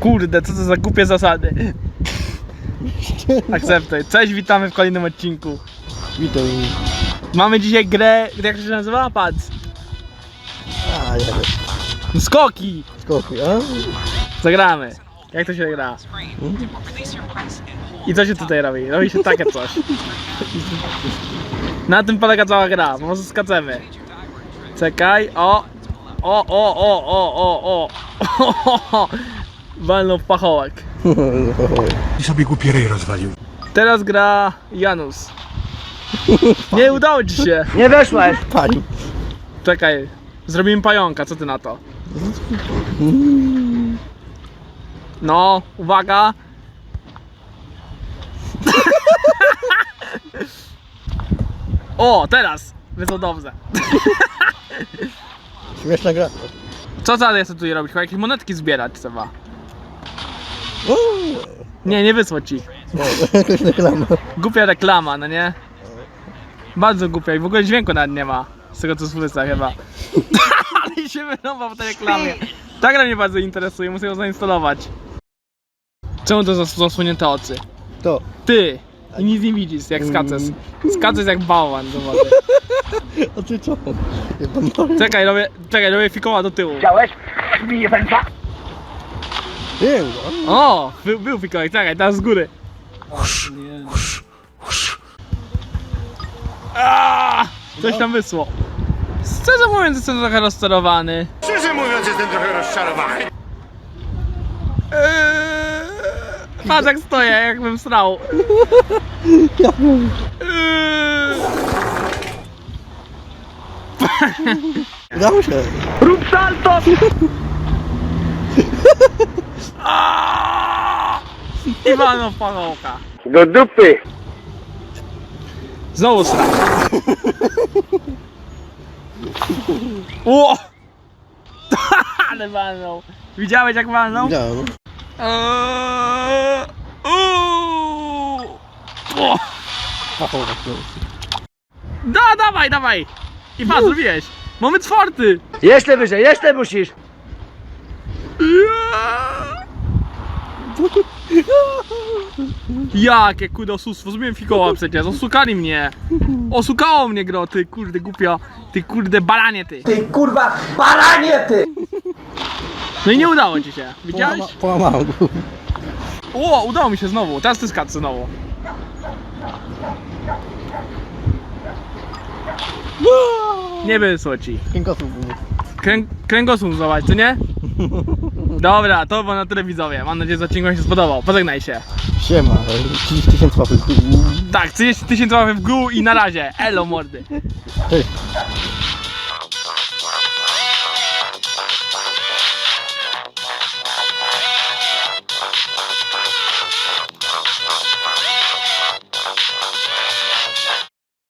Kurde, co to za głupie zasady. Akceptuj. Cześć, witamy w kolejnym odcinku. Witam. Mamy dzisiaj grę, jak to się nazywa? Patrz. A, jadę. Skoki! Skokuj, a? Zagramy. Jak to się gra? I co się tutaj robi? Robi się takie coś. Na tym polega cała gra, prostu skaczemy. Czekaj, o! O, o, o, o, o, o! Walnął w pachołek. I sobie głupi ryj rozwalił. Teraz gra Janus. Nie udało ci się. Nie weszłeś! Pani. Czekaj, zrobimy pająka, co ty na to? No, uwaga. O, teraz! Wyszło dobrze. Śmieszna gra. Co dalej chcę tutaj robić? Chyba jakieś monetki zbierać trzeba. Nie, nie wysło ci. jakaś reklama. Głupia reklama, no nie? Bardzo głupia i w ogóle dźwięku nawet nie ma. Z tego co słyszę chyba. Ale się wyrąba w tej reklamie. Ta gra mnie bardzo interesuje, muszę ją zainstalować. Czemu to zas- zasłonięte oczy? To. Ty! I nic nie widzisz, jak skaczesz. Skaczesz jak bałwan do wody. A ty co? Czekaj, robię, czekaj, robię fikoła do tyłu. Nie, no. O! Był, był fikołek, czekaj, teraz z góry. Aaaa! Coś tam wysło. Szczerze mówiąc, jestem trochę rozczarowany. Szczerze mówiąc, jestem trochę rozczarowany. Eee, Patrz jak stoję, jakbym srał. Eee, Udało się. Rób salto! Aaaa! Iwanow pachołka. Do dupy. Znowu sra. Ło! Ale walnął. Widziałeś jak walnął? Widziałem. Eee, uuu. No. Da, dawaj, dawaj! I patrz, zrobiłeś! Mamy czwarty! Jeszcze wyżej, jeszcze musisz! Jakie kurde oszustwo, zrobiłem fikoła przecież, osukali mnie! Osukało mnie gro, ty kurde głupia, ty kurde balanie ty! Ty kurwa, baranie ty! No i nie udało ci się, widziałeś? Połama- Połamałem go. O, udało mi się znowu, teraz ty skacz znowu. Nie wysło ci. Kręgosłup. Kręg kręgosłup zobacz, co nie? Dobra, to było na tyle widzowie. Mam nadzieję, że odcinek wam się spodobał. Pożegnaj się. Siema. 30 tysięcy łapek. Tak, 30 tysięcy łapek w górę i na razie. Elo mordy. Cześć.